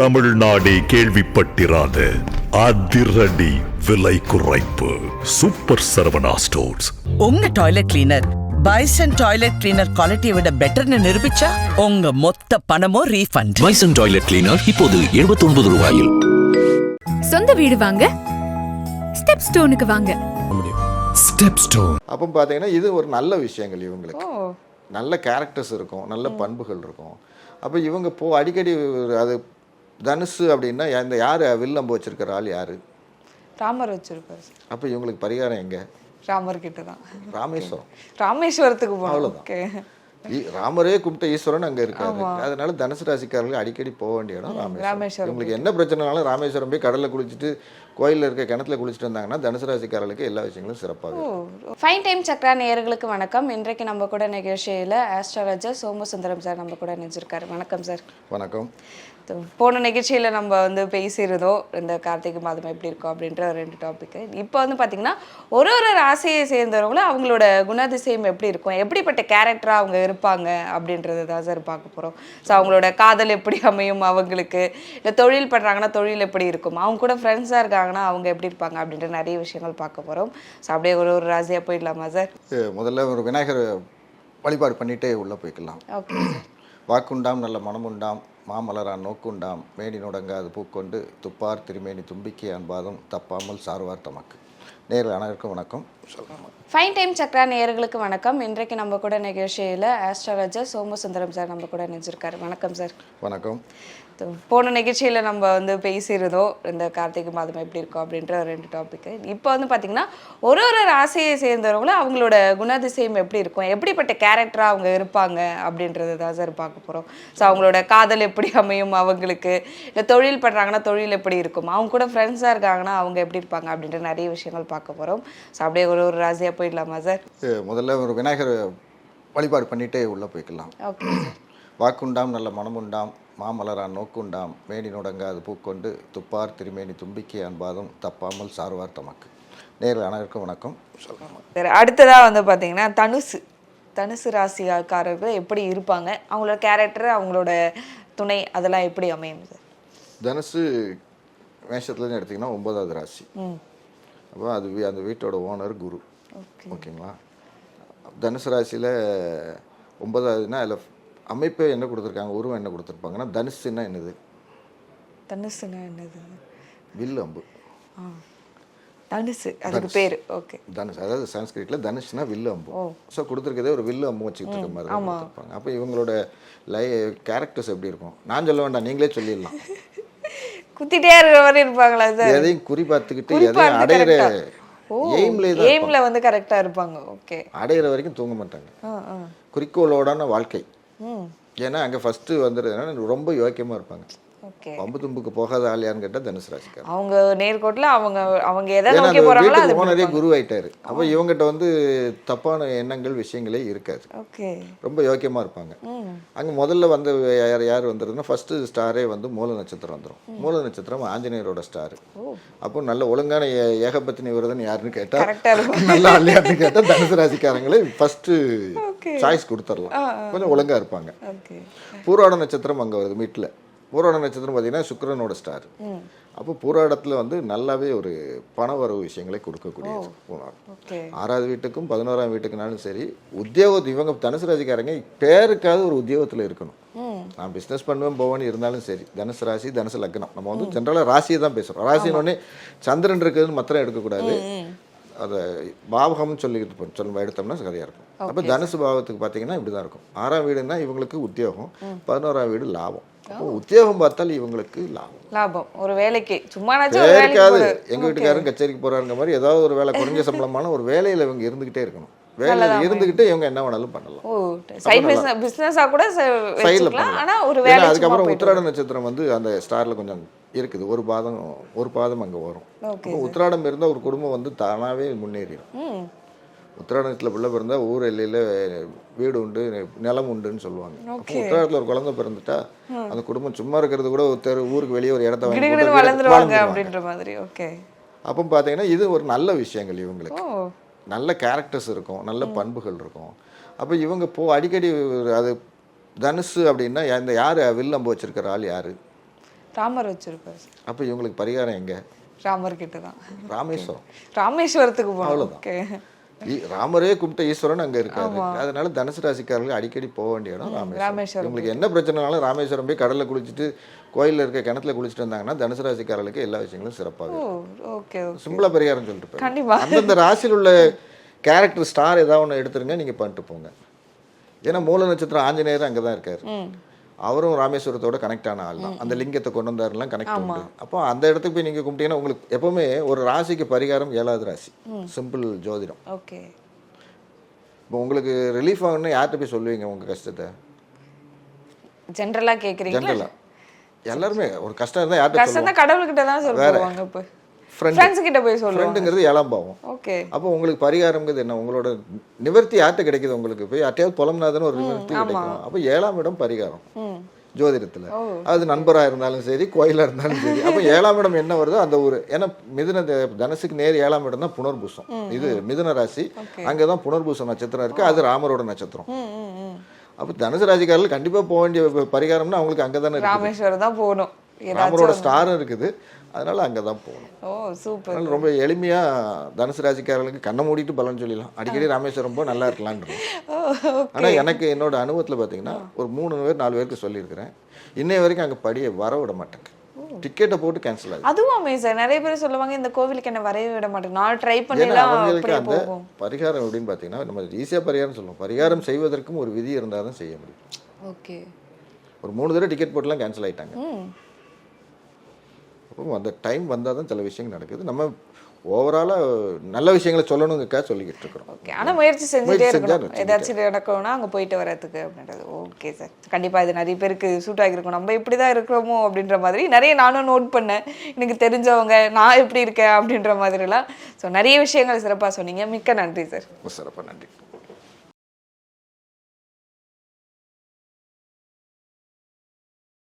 தமிழ்நாடே கேள்விப்பட்டிராத அதிரடி விலை குறைப்பு. சூப்பர் சரவணா ஸ்டோர்ஸ் உங்க toilet cleaner bison toilet cleaner குவாலிட்டியை விட பெட்டர்னு நிரூபிச்சா உங்க மொத்த பணமும் ரீஃபண்ட் பைசன் டாய்லெட் கிளீனர் இப்போது 79 ரூபாயில். சொந்த வீடு வாங்க ஸ்டெப் ஸ்டோனுக்கு வாங்க. ஸ்டெப் ஸ்டோன் அப்போ பார்த்தீங்கன்னா இது ஒரு நல்ல விஷயங்கள் இவங்களுக்கு. நல்ல கேரக்டர்ஸ் இருக்கும் நல்ல பண்புகள் இருக்கும். அப்போ இவங்க போ அடிக்கடி அது தனுசு அப்படின்னா இந்த யார்? வில்லம்பு வச்சிருக்கிற ஆள் யார்? ராமர் வச்சிருப்பாரு சார். அப்போ இவங்களுக்கு பரிகாரம் எங்கே? ராமர் கிட்ட தான் ராமேஸ்வரம். ராமேஸ்வரத்துக்கு. ஓகே. ஈ- ராமரே கும்பிட்ட ஈஸ்வரன் அங்கே இருக்காரு. அதனால தனுசு ராசிக்காரர்கள் அடிக்கடி போக வேண்டிய இடம் ராமேஸ்வரம். இவங்களுக்கு என்ன பிரச்சனைனாலும் ராமேஸ்வரம் போய் கடலில் குளிச்சுட்டு கோயிலில் இருக்க கிணத்துல குளிச்சுட்டு வந்தாங்கன்னா தனுசு ராசிக்காரர்களுக்கு எல்லா விஷயங்களும் சிறப்பாக. ஃபைன் டைம் சக்ரா நேயர்களுக்கு வணக்கம். இன்றைக்கு நம்ம கூட நிகழ்ச்சியில் ஆஸ்ட்ராலஜர் சோமசுந்தரம் சார் நம்ம கூட நினைச்சிருக்காரு வணக்கம் சார் வணக்கம். போன நிகழ்ச்சியில் நம்ம வந்து பேசியிருந்தோம் இந்த கார்த்திகை மாதம் எப்படி இருக்கும் அப்படின்ற ஒரு ரெண்டு டாபிக் இப்போ வந்து பார்த்தீங்கன்னா ஒரு ஒரு ராசியை சேர்ந்தவங்களும் அவங்களோட குணாதிசயம் எப்படி இருக்கும்? எப்படிப்பட்ட கேரக்டராக அவங்க இருப்பாங்க அப்படின்றது தான் சார் பார்க்க போகிறோம் ஸோ அவங்களோட காதல் எப்படி அமையும் அவங்களுக்கு? இல்லை தொழில் பண்ணுறாங்கன்னா தொழில் எப்படி இருக்கும்? அவங்க கூட ஃப்ரெண்ட்ஸாக இருக்காங்கன்னா அவங்க எப்படி இருப்பாங்க அப்படின்ற நிறைய விஷயங்கள் பார்க்க போகிறோம் ஸோ அப்படியே ஒரு ஒரு ராசியாக போயிடலாமா சார் முதல்ல ஒரு விநாயகர் வழிபாடு பண்ணிட்டே உள்ளே போய்க்கலாம். ஓகே வாக்குண்டாம் நல்ல மனமுண்டாம் மாமலரான் நோக்குண்டாம் மேனி நுடங்காது பூக்கொண்டு துப்பார் திருமேனி தும்பிக்கை அன்பாதும் தப்பாமல் சார்வார் தமக்கு. நேரில் அனைவருக்கும் வணக்கம். சொல்லலாம் ஃபைன் டைம் சக்ரா நேயர்களுக்கு வணக்கம். இன்றைக்கு நம்ம கூட நிகழ்ச்சியில் ஆஸ்ட்ராலஜர் சோமசுந்தரம் சார் நம்ம கூட நினைச்சிருக்காரு வணக்கம் சார் வணக்கம். போன நிகழ்ச்சியில் நம்ம வந்து பேசியிருந்தோம். இந்த கார்த்திகை மாதம் எப்படி இருக்கும் அப்படின்ற ஒரு ரெண்டு டாபிக் இப்போ வந்து பார்த்தீங்கன்னா ஒரு ஒரு ராசியை சேர்ந்தவங்களும் அவங்களோட குணாதிசயம் எப்படி இருக்கும்? எப்படிப்பட்ட கேரக்டராக அவங்க இருப்பாங்க அப்படின்றது தான் சார் பார்க்க போகிறோம் ஸோ அவங்களோட காதல் எப்படி அமையும் அவங்களுக்கு? இல்லை தொழில் பண்ணுறாங்கன்னா தொழில் எப்படி இருக்கும்? அவங்க கூட ஃப்ரெண்ட்ஸாக இருக்காங்கன்னா அவங்க எப்படி இருப்பாங்க அப்படின்ற நிறைய விஷயங்கள் பார்க்க போகிறோம் ஸோ அப்படியே ஒரு ஒரு ராசியாக போயிடலாமா சார் முதல்ல ஒரு விநாயகர் வழிபாடு பண்ணிட்டே உள்ளே போய்க்கலாம். ஓகே வாக்குண்டாம் நல்ல மனமுண்டாம் மாமலரான் நோக்குண்டாம் மேனி நுடங்காது பூக்கொண்டு துப்பார் திருமேனி தும்பிக்கை அன்பாதும் தப்பாமல் சார்வார் தமக்கு. நேரில் அனைவருக்கும் வணக்கம். சொல்லலாம் சரி அடுத்ததா வந்து பாத்தீங்கன்னா தனுசு தனுசு ராசிக்காரர்கள் எப்படி இருப்பாங்க அவங்களோட கேரக்டர் அவங்களோட துணை அதெல்லாம் எப்படி அமையும் சார் தனுசு மேஷத்துலேருந்து எடுத்திங்கன்னா ஒன்பதாவது ராசி. அப்போ அது அந்த வீட்டோட ஓனர் குரு. ஓகேங்களா? தனுசு ராசியில் ஒன்பதாவதுன்னா அதில் அமைப்பே என்ன கொடுத்துருக்காங்க? உருவம் என்ன கொடுத்துருப்பாங்கன்னா தனுசுன்னா என்னது? தனுசுனா என்னது? வில் அம்பு. தனுசு அதுக்கு பேரு. ஓகே. தனுஷ் அதாவது சான்ஸ்கிரிட்ல தனுஷ்னா வில்லு அம்பு. ஸோ கொடுத்துருக்கதே ஒரு வில்லு அம்பு வச்சுக்கிட்டு இருக்க மாதிரி கொடுத்துருப்பாங்க. அப்போ இவங்களோட லை கேரக்டர்ஸ் எப்படி இருக்கும்? நான் சொல்ல வேண்டாம் நீங்களே சொல்லிடலாம். குத்திட்டே இருக்கிற மாதிரி இருப்பாங்களா சார்? எதையும் குறி பார்த்துக்கிட்டு எதையும் அடையிற எய்ம்லே வந்து கரெக்டா இருப்பாங்க. ஓகே அடையிற வரைக்கும் தூங்க மாட்டாங்க. குறிக்கோளோடான வாழ்க்கை. ஏன்னா அங்கே ஃபஸ்ட்டு வந்துடுதுன்னா ரொம்ப யோக்கியமாக இருப்பாங்க. பம்பு தும்புக்கு போகாத ஆள் யாருன்னு கேட்டால் தனுசு ராசிக்காரர் அவங்க நேர்கோட்டில் அவங்க அவங்க எதை நோக்கி அந்த போறாங்களோ அது ஓனரே குரு ஆயிட்டாரு அப்போ இவங்ககிட்ட வந்து தப்பான எண்ணங்கள் விஷயங்களே இருக்காது. ஓகே. ரொம்ப யோக்கியமாக இருப்பாங்க. அங்கே முதல்ல வந்து யார் யார் வந்துருதுன்னா ஃபஸ்ட்டு ஸ்டாரே வந்து மூல நட்சத்திரம் வந்துடும் மூல நட்சத்திரம் ஆஞ்சநேயரோட ஸ்டார் அப்போ நல்ல ஒழுங்கான ஏ- ஏகபத்தினி விரதன் யாருன்னு கேட்டால் நல்லா இல்லையான்னு கேட்டால் தனுசு ராசிக்காரங்களே ஃபஸ்ட்டு சாய்ஸ் கொடுத்துடலாம். கொஞ்சம் ஒழுங்கா இருப்பாங்க. பூராட நட்சத்திரம் அங்கே வருது மீட்டில் பூராட நட்சத்திரம் பார்த்தீங்கன்னா சுக்கிரனோட ஸ்டார் அப்போ பூராடத்தில் வந்து நல்லாவே ஒரு பண வரவு விஷயங்களை கொடுக்கக்கூடியது பூராடம் ஓகே. ஆறாவது வீட்டுக்கும் பதினோராம் வீட்டுக்குனாலும் சரி உத்தியோகத்து இவங்க தனுசு ராசிக்காரங்க பேருக்காவது ஒரு உத்தியோகத்தில் இருக்கணும். நான் பிஸ்னஸ் பண்ணுவேன் போவேன்னு இருந்தாலும் சரி தனுசு ராசி தனுசு லக்னம். நம்ம வந்து ஜென்ரலாக ராசியை தான் பேசுகிறோம் ராசின்னு சந்திரன் இருக்குதுன்னு மாத்திரம் எடுக்கக்கூடாது. அதை பாவகம்னு சொல்லிக்கிட்டு போ- சொல்ல எடுத்தோம்னா சரியாக இருக்கும். அப்போ தனுசு பாவத்துக்கு பார்த்தீங்கன்னா இப்படி தான் இருக்கும். ஆறாம் வீடுன்னா இவங்களுக்கு உத்தியோகம் பதினோராம் வீடு லாபம். அப்போ உத்தியோகம் பார்த்தால் இவங்களுக்கு லாபம். லாபம். ஒரு வேலைக்கு சும்மானாச்சும் ஒரு வேலைக்கு பேருக்காவது போடு. எங்க வீட்டுக்காரரும் கச்சேரிக்கு போறாருங்க மாதிரி ஏதாவது ஒரு வேலை குறைஞ்ச சம்பளமான ஒரு வேலையில இவங்க இருந்துகிட்டே இருக்கணும். வேலையில இருந்துகிட்டு இவங்க என்ன வேணாலும் பண்ணலாம். சைட் பிசினஸ் கூட சைடில் ஆனா ஒரு வேலை அதுக்கப்புறம் உத்திராட நட்சத்திரம் வந்து அந்த ஸ்டார்ல கொஞ்சம் இருக்குது. ஒரு பாதம் ஒரு பாதம் அங்க வரும். உத்திராடம் இருந்தால் ஒரு குடும்பம் வந்து தானாவே முன்னேறிடும். உத்திராடத்தில் பிள்ளை பிறந்தா ஊர் எல்லையில வீடு உண்டு நிலம் உண்டுன்னு சொல்லுவாங்க. உத்திராடத்தில் ஒரு குழந்தை பிறந்துட்டா அந்த குடும்பம் சும்மா இருக்கிறது கூட தெரு ஊருக்கு வெளியே ஒரு இடத்த வாங்கி. அப்படின்ற மாதிரி ஓகே. அப்போ பார்த்தீங்கன்னா இது ஒரு நல்ல விஷயங்கள் இவங்களுக்கு. நல்ல கேரக்டர்ஸ் இருக்கும் நல்ல பண்புகள் இருக்கும். அப்போ இவங்க போ அடிக்கடி அது தனுசு அப்படின்னா இந்த யார் வில்லம்பு வச்சிருக்கிற ஆள் யார்? ராமர் வச்சிருப்பாரு சார். அப்போ இவங்களுக்கு பரிகாரம் எங்கே? ராமர் கிட்ட தான் ராமேஸ்வரம் ராமேஸ்வரத்துக்கு போகணும். அவ்வளவுதான். ராமரே கும்பிட்ட ஈஸ்வரன் அங்க இருக்காரு. அதனால தனுசு ராசிக்காரர்கள் அடிக்கடி போக வேண்டிய இடம் ராமேஸ்வரம். உங்களுக்கு என்ன பிரச்சனைனாலும் ராமேஸ்வரம் போய் கடல்ல குளிச்சுட்டு கோயில்ல இருக்க கிணத்துல குளிச்சுட்டு வந்தாங்கன்னா தனுசு ராசிக்காரர்களுக்கு எல்லா விஷயங்களும் சிறப்பாக ஓகே சிம்பிளா பரிகாரம் சொல்லிட்டு. அந்தந்த ராசியில் உள்ள கேரக்டர் ஸ்டார் ஏதாவது ஒன்று எடுத்துருங்க நீங்க பண்ணிட்டு போங்க. ஏன்னா மூல நட்சத்திரம் ஆஞ்சநேயர் அங்கே தான் இருக்காரு அவரும் ராமேஸ்வரத்தோட கனெக்ட் ஆன ஆள் தான். அந்த லிங்கத்தை கொண்டு வந்தாருலாம் கனெக்ட் உண்டு. அப்போ அந்த இடத்துக்கு போய் நீங்க கும்பிட்டீங்கன்னா உங்களுக்கு எப்பவுமே ஒரு ராசிக்கு பரிகாரம் ஏழாவது ராசி. சிம்பிள் ஜோதிடம். ஓகே. இப்போ உங்களுக்கு ரிலீஃப் ஆகணும்னா யார்கிட்ட போய் சொல்லுவீங்க உங்க கஷ்டத்தை? ஜென்ரலா கேக்குறீங்களா? ஜென்ரலா எல்லாருமே ஒரு கஷ்டம் இருந்தால் யார்கிட்ட கடவுள்கிட்ட தான். போவாங்க இப்போ. ஃப்ரெண்ட்ஸ் கிட்ட போய் சொல்லுவாங்க. ஃப்ரெண்டுங்கிறது ஏழாம் பாவம். ஓகே அப்போ உங்களுக்கு பரிகாரம்ங்கிறது என்ன? உங்களோட நிவர்த்தி யார்கிட்ட கிடைக்குது உங்களுக்கு? போய் யார்ட்டையாவது புலம்னாதானே ஒரு நிவர்த்தி கிடைக்கும். அப்போ ஏழாம் இடம் பரிகாரம். ஜோதிடத்துல. அது நண்பரா இருந்தாலும் சரி கோயிலா இருந்தாலும் சரி. அப்போ ஏழாம் இடம் என்ன வருதோ அந்த ஒரு ஏன்னா மிதுன தனுசுக்கு நேர் ஏழாம் இடம் தான் புனர்பூசம். இது மிதுன ராசி. அங்கதான் புனர்பூசம் நட்சத்திரம் இருக்கு. அது ராமரோட நட்சத்திரம். அப்போ தனுசு ராசிக்காரர்கள் கண்டிப்பா போக வேண்டிய பரிகாரம்னா அவங்களுக்கு அங்கதானே இருக்குது. ராமேஸ்வரம் தான் போகணும். ராமரோட ஏதாச்சும் ஸ்டாரும் இருக்குது. அதனால அங்கதான் போகணும். ஓ சூப்பர் ரொம்ப எளிமையா தனுசு ராசிக்காரர்களுக்கு கண்ணை மூடிட்டு பலன் சொல்லிடலாம். அடிக்கடி ராமேஸ்வரம் போ நல்லா இருக்கலான்னு ஆனா எனக்கு என்னோட அனுபவத்துல பாத்தீங்கன்னா ஒரு மூணு பேர் நாலு பேருக்கு சொல்லியிருக்கிறேன். இன்னைய வரைக்கும் அங்க படியை வர விட மாட்டேங்க. டிக்கெட்டை போட்டு கேன்சல் ஆகுது அதுவும் சார் நிறைய பேர் சொல்லுவாங்க இந்த கோவிலுக்கு என்ன வரவே விட மாட்டேன். நான் ட்ரை பண்ணிலாம் அவங்களுக்கு அந்த பரிகாரம் எப்படின்னு பார்த்தீங்கன்னா நம்ம ஈஸியா பரிகாரம் சொல்லுவோம். பரிகாரம் செய்வதற்கும் ஒரு விதி இருந்தால் தான் செய்ய முடியும். ஓகே ஒரு மூணு தடவை டிக்கெட் போட்டுலாம் கேன்சல் அப்போ அந்த டைம் வந்தால் தான் சில விஷயங்கள் நடக்குது. நம்ம ஓவராலாக நல்ல விஷயங்களை சொல்லணுங்கக்கா சொல்லிக்கிட்டு இருக்கிறோம். ஓகே ஆனா முயற்சி செஞ்சுட்டே இருக்கணும். ஏதாச்சும் நடக்கணும்னா அங்க போயிட்டு வரதுக்கு அப்படின்றது. ஓகே சார் கண்டிப்பா இது நிறைய பேருக்கு சூட் ஆகிருக்கும் நம்ம இப்படி தான் இருக்கிறோமோ அப்படின்ற மாதிரி நிறைய நானும் நோட் பண்ணேன். எனக்கு தெரிஞ்சவங்க நான் எப்படி இருக்கேன் அப்படின்ற மாதிரிலாம். ஸோ நிறைய விஷயங்கள் சிறப்பா சொன்னீங்க. மிக்க நன்றி சார் சிறப்பாக நன்றி.